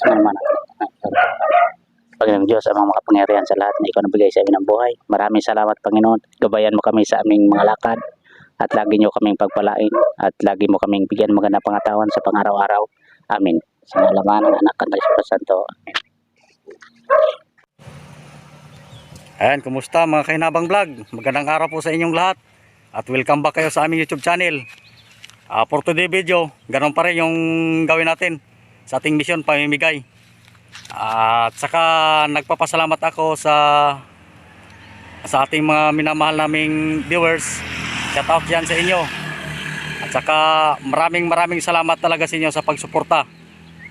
Sumama na. Panginoong Diyos, ang mga makapangyarihan sa lahat na ikaw nabigay sa amin ng buhay. Maraming salamat, Panginoon. Gabayan mo kami sa aming mga lakad at lagi niyo kaming pagpalain at lagi mo kaming bigyan magandang pangatawan sa pangaraw-araw. Amin. Sa ngalaman ng anak ng Espiritu Santo. Ayan, kumusta mga kahinabang vlog? Magandang araw po sa inyong lahat. At welcome back kayo sa aming YouTube channel. Ah, for today video, ganun pa rin yung gawin natin sa ating mission pamimigay. At saka nagpapasalamat ako sa sa ating mga minamahal naming viewers. Shout out dyan sa inyo. At saka maraming maraming salamat talaga sa inyo sa pagsuporta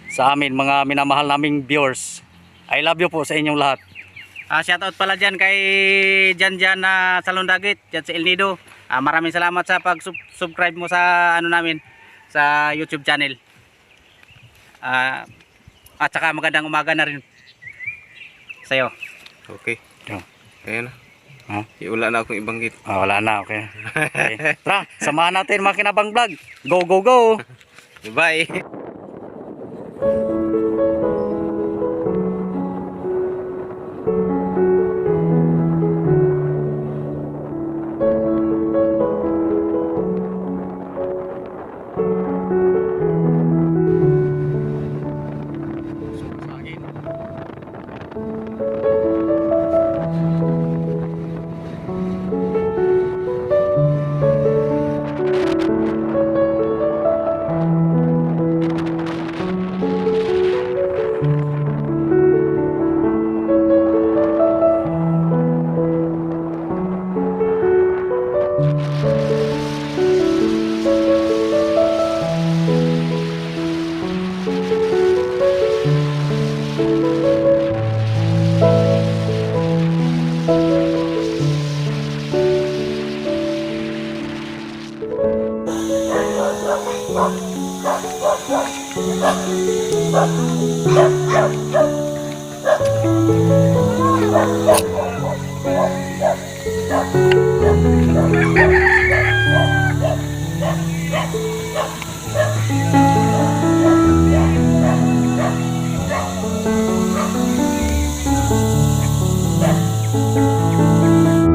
sa amin mga minamahal naming viewers. I love you po sa inyong lahat. Ah, shoutout pala dyan kay Jan Jan na Salon Dagit, dyan sa El Nido. Ah, maraming salamat sa pag-subscribe mo sa ano namin sa YouTube channel. Ah, at saka magandang umaga na rin sa'yo. Okay. Ito. Kaya na. Ha? Iula na akong ibanggit. Ah, wala na, okay. okay. Tara, samahan natin mga kinabang vlog. Go, go, go! Bye!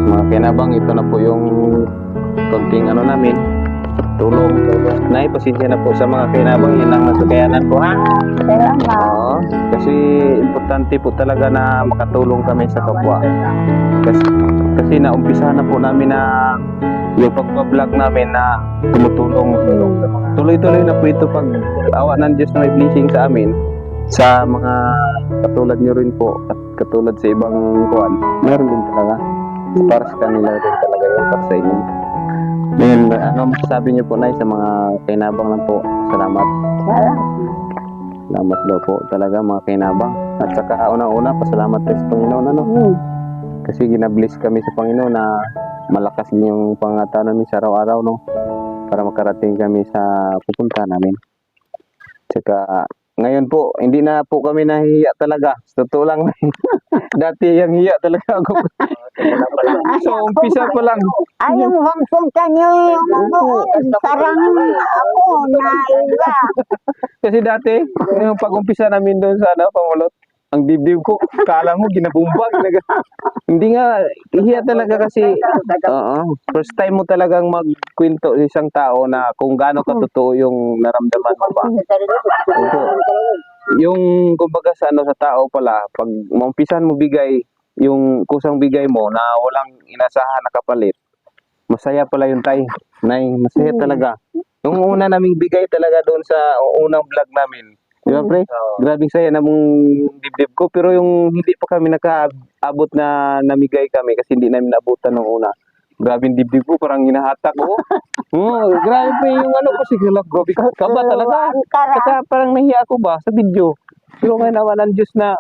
Mga kinabang ito na po yung konting ano namin tulong. Nay, pasensya na po sa mga kinabang yun ang nasakayanan ko ha? Oo, kasi importante po talaga na makatulong kami sa kapwa. Kasi, kasi naumpisa na po namin na yung pagbablog namin na tumutulong. Tuloy-tuloy na po ito pag awa ng Diyos na may blessing sa amin sa mga katulad nyo rin po at katulad sa ibang kuwan. Meron din talaga. Para sa kanila rin talaga yun para sa inyo ngayon ano masasabi niyo po Nay sa mga kainabang lang po? Salamat. Salamat. Daw po talaga mga kainabang. At saka unang-una pasalamat tayo sa Panginoon ano? Kasi ginabliss kami sa Panginoon na malakas din yung pangata namin sa araw-araw no? Para makarating kami sa pupunta namin. Tsaka ngayon po, hindi na po kami nahihiya talaga. Sa totoo lang. Dati yung hiya talaga ako. So, umpisa pa lang. Ayaw magpunta niyo yung doon. Parang ako na iba. Kasi dati, yung pag-umpisa namin doon sa ano, pamulot, ang dibdib ko, kala mo, ginabumbag. Hindi nga, hiya talaga kasi, oo, first time mo talagang magkwento sa isang tao na kung gaano katotoo yung naramdaman mo ba. Opo. Yung kumbaga sa ano sa tao pala, pag maumpisan mo bigay yung kusang bigay mo na walang inasahan na kapalit, masaya pala yung tay. Nay, masaya talaga. Yung una naming bigay talaga doon sa unang vlog namin. Di ba, pre? Grabe saya na mong dibdib ko. Pero yung hindi pa kami nakaabot na namigay kami kasi hindi namin nabutan nung una. Grabe yung dibdib ko, parang hinahatak ko. Oo, grabe pa yung ano ko siguro. Grabe ka, kaba talaga. Saka parang nahiya ako ba sa video. Pero ngayon naman ng Diyos na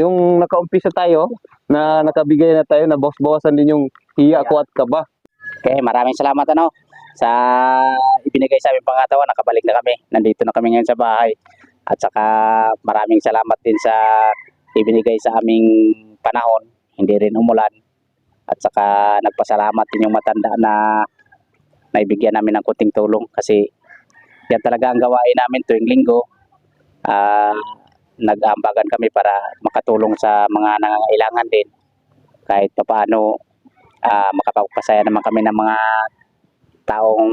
yung nakaumpisa tayo, na nakabigay na tayo, na bawas-bawasan din yung hiya ko at kaba. Okay, maraming salamat ano sa ibinigay sa aming pangatawan. Nakabalik na kami. Nandito na kami ngayon sa bahay. At saka maraming salamat din sa ibinigay sa aming panahon. Hindi rin umulan. At saka nagpasalamat din yung matanda na naibigyan namin ng kunting tulong kasi yan talaga ang gawain namin tuwing linggo. Ah, nag-aambagan kami para makatulong sa mga nangangailangan din. Kahit papaano ah makapagpasaya naman kami ng mga taong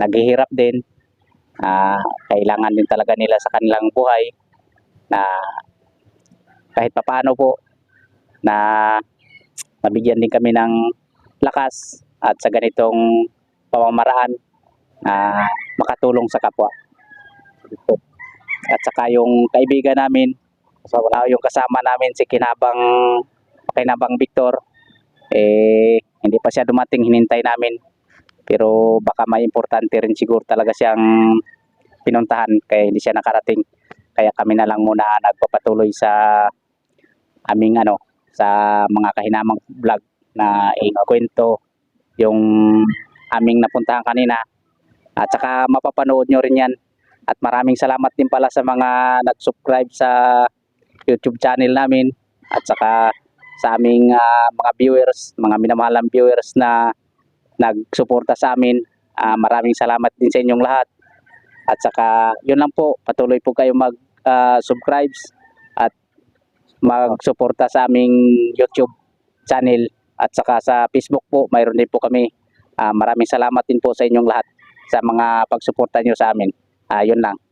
naghihirap din. Ah, kailangan din talaga nila sa kanilang buhay na kahit papaano po na mabigyan din kami ng lakas at sa ganitong pamamaraan na makatulong sa kapwa. At saka yung kaibigan namin, so, ah, yung kasama namin si Kinabang Kinabang Victor, eh hindi pa siya dumating, hinintay namin. Pero baka may importante rin siguro talaga siyang pinuntahan kaya hindi siya nakarating. Kaya kami na lang muna nagpapatuloy sa aming ano sa mga kahinamang vlog na ikwento yung aming napuntahan kanina at saka mapapanood nyo rin yan at maraming salamat din pala sa mga nag-subscribe sa YouTube channel namin at saka sa aming ah, mga viewers, mga minamahalang viewers na nagsuporta sa amin. Ah, maraming salamat din sa inyong lahat. At saka yun lang po, patuloy po kayo mag-subscribe at magsuporta sa aming YouTube channel at saka sa Facebook po, mayroon din po kami. Ah, maraming salamat din po sa inyong lahat sa mga pagsuporta nyo sa amin. Ah, yun lang.